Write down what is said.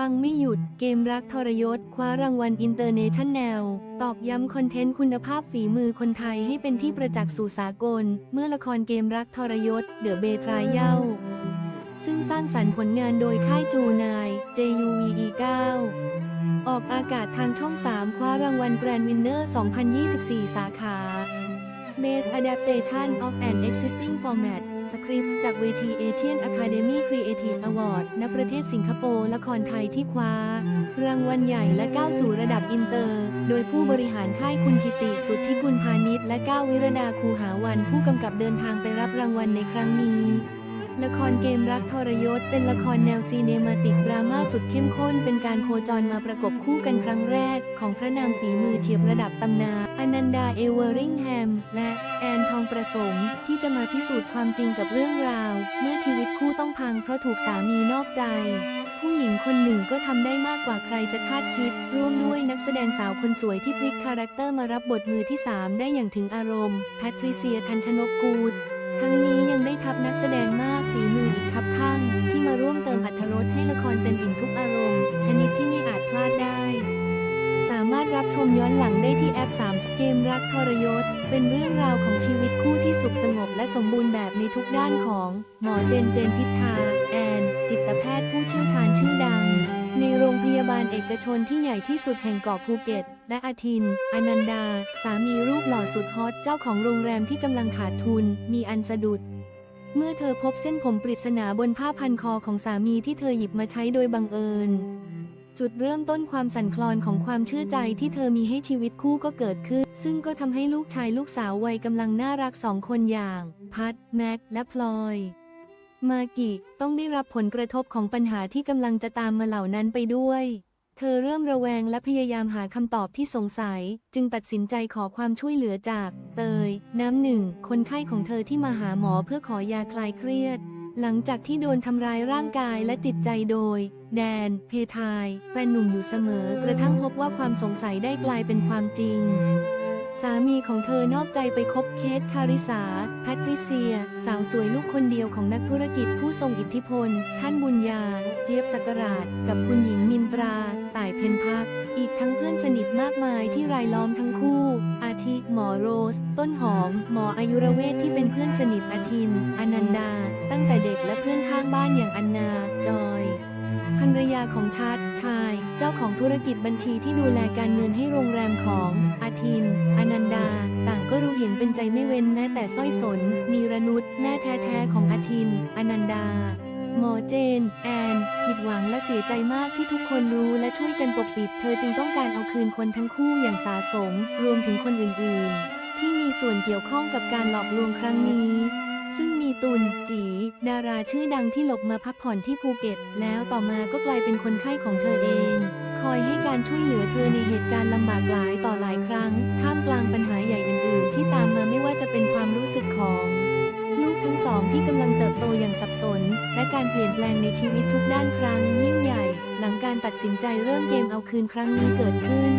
ปังไม่หยุดเกมรักทรยศ คว้ารางวัลอินเตอร์เนชั่นแนล ตอกย้ำคอนเทนต์คุณภาพฝีมือคนไทยให้เป็นที่ประจักษ์สู่สากล เมื่อละครเกมรักทรยศ เดอะเบทรายเย้า ซึ่งสร้างสรรค์ผลงานโดยค่ายจูนาย JUVE 9ออกอากาศทางช่อง 3 คว้ารางวัลแกรนด์วินเนอร์ 2024 สาขา Base Adaptation of an Existing Format สคริปต์จากเวที Asian Academy วอร์ดณประเทศสิงคโปร์ละครไทยที่คว้า รางวัลใหญ่และก้าวสู่ระดับอินเตอร์ โดยผู้บริหารค่ายคุณทิติ สุทธิกุลพาณิชย์และก้าววิรดาคูหาวันผู้กำกับเดินทางไปรับรางวัลในครั้งนี้ ละครเกมรักทรยศ เป็นละครแนวซีเนมาติกดราม่าสุดเข้มข้น เป็นการโคจรมาประกบคู่กันครั้งแรก ของพระนางฝีมือเฉียบระดับตำนานอนันดาเอเวอริงแฮม และแอนทองประสมที่จะมาพิสูจน์ความจริงกับเรื่องราว เมื่อชีวิตคู่ต้องพังเพราะถูกสามีนอกใจ ผู้หญิงคนหนึ่งก็ทำได้มากกว่าใครจะคาดคิด ร่วมด้วยนักแสดงสาวคนสวยที่พลิกคาแรคเตอร์มารับบทมือที่ 3 ได้อย่างถึงอารมณ์ แพทริเซียทันชนกกูด ทั้งนี้ยังได้ทับนักแสดงมากฝีมืออีกคับข้าง ที่มาร่วมเติมอรรถรสให้ละครเต็มอิ่มทุกอารมณ์ ชนิดที่ไม่อาจพลาดได้ สามารถรับชมย้อนหลังได้ที่แอป 3 เกมรักทรยศ เป็นเรื่องราวของชีวิตคู่ที่สุขสงบและสมบูรณ์แบบในทุกด้านของ หมอเจนเจนพิชาแอน จิตแพทย์ผู้เชี่ยวชาญชื่อ ในโรงพยาบาลเอกชนที่ใหญ่ที่สุดแห่งเกาะภูเก็ต และอาทิน อนันดา สามีรูปหล่อสุดฮอตเจ้าของโรงแรมที่กำลังขาดทุน มีอันสะดุด เมื่อเธอพบเส้นผมปริศนาบนผ้าพันคอของสามีที่เธอหยิบมาใช้โดยบังเอิญ จุดเริ่มต้นความสั่นคลอนของความเชื่อใจที่เธอมีให้ชีวิตคู่ก็เกิดขึ้น ซึ่งก็ทำให้ลูกชายลูกสาววัยกำลังน่ารักสองคนอย่าง พัดแม็กและพลอย มากิต้องได้รับผลกระทบของปัญหาที่กำลังจะตามมาเหล่านั้นไปด้วย เธอเริ่มระแวงและพยายามหาคำตอบที่สงสัย จึงตัดสินใจขอความช่วยเหลือจาก เตย น้ำหนึ่ง คนไข้ของเธอที่มาหาหมอเพื่อขอยาคลายเครียด หลังจากที่โดนทำร้ายร่างกายและจิตใจโดย แดน เพทาย แฟนหนุ่มอยู่เสมอ กระทั่งพบว่าความสงสัยได้กลายเป็นความจริง สามีของเธอนอกใจไปคบเคทคาริสา แพทริเซีย สาวสวยลูกคนเดียวของนักธุรกิจผู้ทรงอิทธิพล ท่านบุญญา เจี๊ยบสักราช กับคุณหญิงมินตรา ต่ายเพนพัก อีกทั้งเพื่อนสนิทมากมายที่รายล้อมทั้งคู่ อาทิ หมอโรส ต้นหอม หมออายุรเวทที่เป็นเพื่อนสนิทอาทิน อนันดา ตั้งแต่เด็กและเพื่อนข้างบ้านอย่างอันนา จอยภรรยาของชัดชาย เจ้าของธุรกิจบัญชีที่ดูแลการเงินให้โรงแรมของอาทิน อนันดา ต่างก็รู้เห็นเป็นใจไม่เว้นแม้แต่สร้อยสน นีรนุชแม่แท้ๆของอาทิน อนันดา หมอเจน แอน ผิดหวังและเสียใจมากที่ทุกคนรู้และช่วยกันปกปิด เธอจึงต้องการเอาคืนคนทั้งคู่อย่างสาสม รวมถึงคนอื่นๆ ที่มีส่วนเกี่ยวข้องกับการหลอกลวงครั้งนี้ ซึ่งมีตุนจี ดาราชื่อดังที่หลบมาพักผ่อนที่ภูเก็ต แล้วต่อมาก็กลายเป็นคนไข้ของเธอเอง คอยให้การช่วยเหลือเธอในเหตุการณ์ลำบากหลายต่อหลายครั้ง ท่ามกลางปัญหาใหญ่อื่นๆที่ตามมาไม่ว่าจะเป็นความรู้สึกของลูกทั้งสองที่กำลังเติบโตอย่างสับสน และการเปลี่ยนแปลงในชีวิตทุกด้านครั้งยิ่งใหญ่ หลังการตัดสินใจเริ่มเกมเอาคืนครั้งนี้เกิดขึ้น